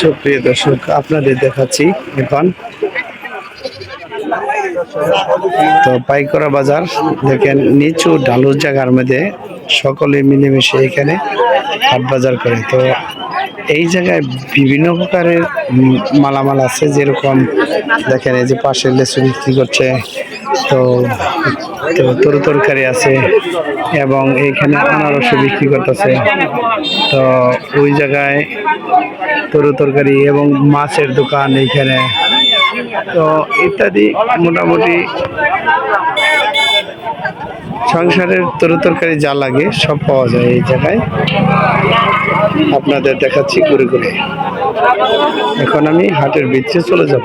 সুপ্রিয় দর্শক, আপনাদের দেখাচ্ছি এখন তো পাইকরা বাজার, দেখেন নিচু ঢালুর জায়গার মধ্যে সকলে মিলেমিশে এখানে হাট বাজার করে। তো এই জায়গায় বিভিন্ন প্রকারের মালামাল আছে, যেরকম দেখেন এই যে পাশে লেচু বিক্রি করছে তো তো তরু তরকারি আছে এবং এইখানে আনারসও বিক্রি করতেছে। তো ওই জায়গায় তরু তরকারি এবং মাছের দোকান এইখানে তো ইত্যাদি মোটামুটি সংসারের তরু তরকারি যা লাগে সব পাওয়া যায় এই জায়গায়। আপনাদের দেখাচ্ছি ঘুরে ঘুরে। এখন আমি হাটের ভিতরে চলে যাব।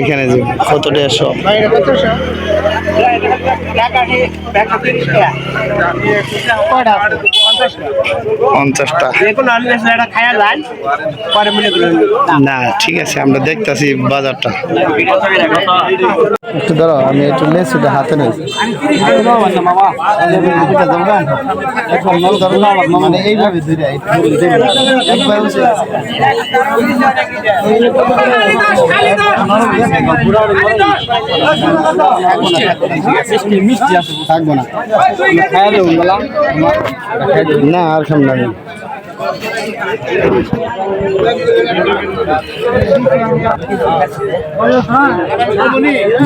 এখানে যে কত দেড়শো পঞ্চাশটা। না, ঠিক আছে, আমরা দেখতাছি বাজারটা। একটু ধরো, আমি একটু লেসুটা হাতে নেই। মানে এইভাবে থাকব না না আর খাম না আমি।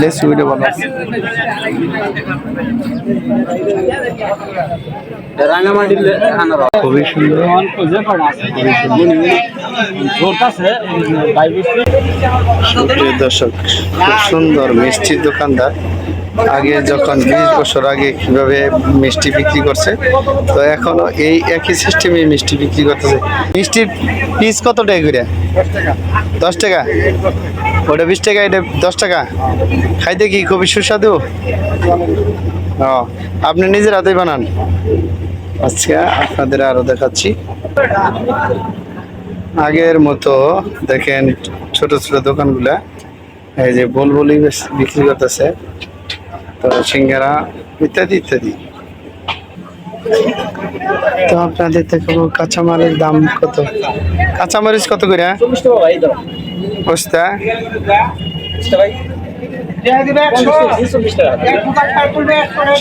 লেসু বলো খুবই সুন্দর। সুপ্রিয় দর্শক খুব সুন্দর মিষ্টির দোকানদার। আগে যখন বিশ বছর আগে কীভাবে মিষ্টি বিক্রি করছে তো এখনও এই একই সিস্টেমে মিষ্টি বিক্রি করতেছে। মিষ্টির পিস কত টাকা করে? দশ টাকা? ওটা বিশ টাকা এটা দশ টাকা? খাইতে কি খুবই সুস্বাদু? ও আপনি নিজের হাতেই বানান। আচ্ছা আপনাদের আরও দেখাচ্ছি। আগের মতো দেখেন ছোট ছোট দোকানগুলা, এই যে বলবলি বিক্রি করতেছে, তো সিঙ্গারা ইত্যাদি ইত্যাদি। তো আপনাদের দেখাবো কাঁচামালের দাম কত। কাঁচামরিচ কত করে? বস্তা?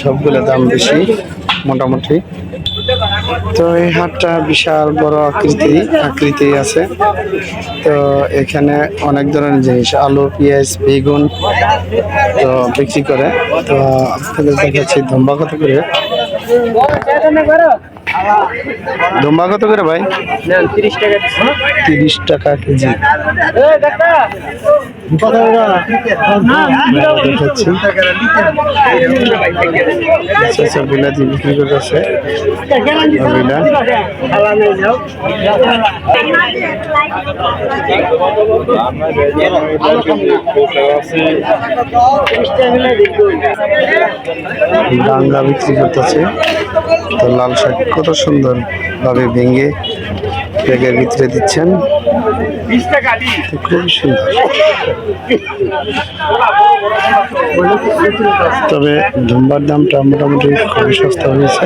সবগুলো দাম বেশি, মোটামুটি। তো এই হাটটা বিশাল বড় আকৃতি আকৃতি আছে। তো এখানে অনেক ধরনের জিনিস, আলু, পেঁয়াজ, বেগুন, তো বিক্রি করে। তো আপনাদের দেখাচ্ছি ধম্বা কত করে। ধম্বা কত করে ভাই? তিরিশ টাকা কেজি। দেখাচ্ছি আচ্ছা আচ্ছা বিলাতি বিক্রি করতেছে ডাঙ্গা বিক্রি করতেছে। তো লাল শাক কত সুন্দর ভাবে ভেঙে ব্যাগের ভিতরে দিচ্ছেন। খুবই সুন্দর। তবে ধুম্বার দামটা মোটামুটি খুবই সস্তা হয়েছে।